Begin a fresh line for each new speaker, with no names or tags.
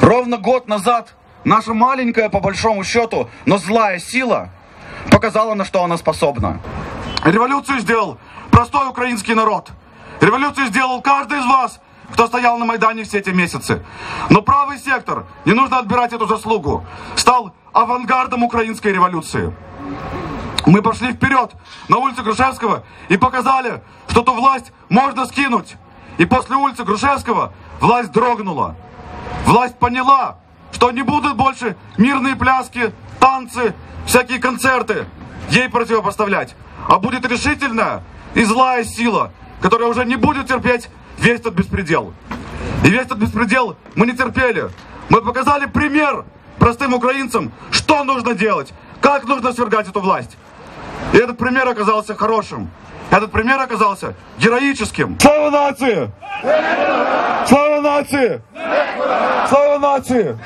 Ровно год назад наша маленькая, по большому счету, но злая сила показала, на что она способна. Революцию сделал простой украинский народ. Революцию сделал каждый из вас, кто стоял на Майдане все эти месяцы. Но правый сектор, не нужно отбирать эту заслугу, стал авангардом украинской революции. Мы пошли вперед на улицу Грушевского и показали, что ту власть можно скинуть. И после улицы Грушевского власть дрогнула. Власть поняла, что не будут больше мирные пляски, танцы, всякие концерты ей противопоставлять, а будет решительная и злая сила, которая уже не будет терпеть весь этот беспредел. И весь этот беспредел мы не терпели. Мы показали пример простым украинцам, что нужно делать, как нужно свергать эту власть. И этот пример оказался хорошим. Этот пример оказался героическим. Слава нации! Слава нации! Слава нации!